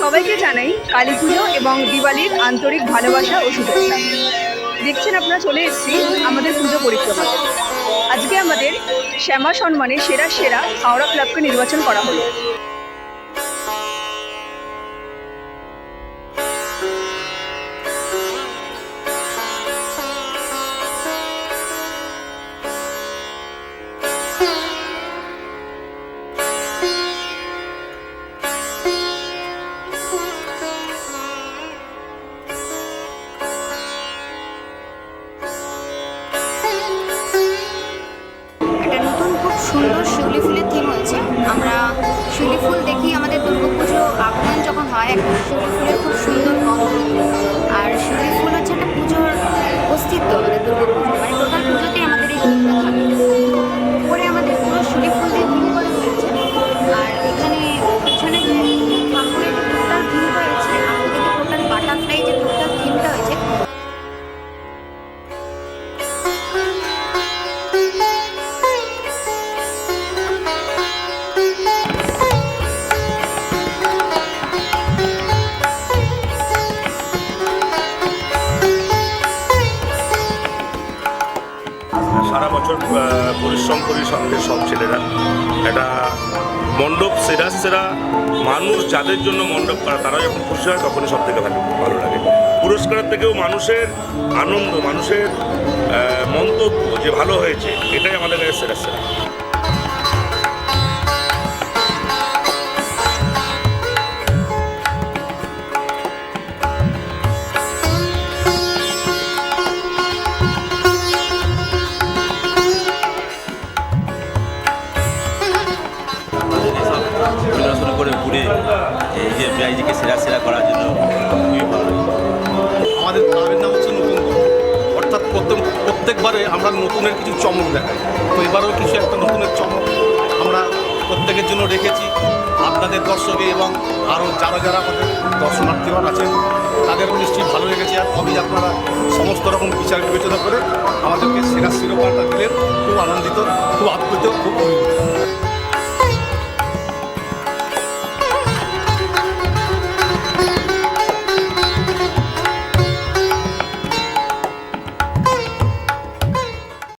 সবাইকে জানাই কালী পুজো এবং দিওয়ালির আন্তরিক ভালোবাসা ও শুভেচ্ছা। দেখছেন আপনারা চলে এসেছি আমাদের পুজো পরিক্রমা। আজকে আমাদের শ্যামা সম্মানে সেরা সেরা হাওড়া ক্লাবকে নির্বাচন করা হলো। শিউলি সারা বছর পরিশ্রম করি সঙ্গে সব ছেলেরা। এটা মণ্ডপ, সেরা সেরা মানুষ যাদের জন্য মণ্ডপ করা তারা যখন খুশি হয়, তখনই সব থেকে ভালো ভালো লাগে। পুরস্কারের থেকেও মানুষের আনন্দ, মানুষের মন্তব্য যে ভালো হয়েছে, এটাই আমাদের কাছে সেরা সেরা। পরিদর্শন করে ঘুরে, এই যে ব্রাইজিকে সেরা সেরা করার জন্য খুবই ভালো। আমাদের ক্লাবের নাম হচ্ছে নতুন অর্থাৎ প্রত্যেক, প্রত্যেকবারে আমরা নতুনের কিছু চমক দেখাই। তো এবারও কিছু একটা নতুনের চমক আমরা প্রত্যেকের জন্য রেখেছি। আপনাদের দর্শকে এবং আরও যারা যারা আমাদের দর্শনার্থীগণ আছেন, তাদেরও নিশ্চয়ই ভালো লেগেছে। আর তবেই আপনারা সমস্ত রকম বিচার বিবেচনা করে আমাদেরকে সেরা শিরোপাটা দিলেন। খুব আনন্দিত, খুব আপ্লুত, খুব অভিভূত।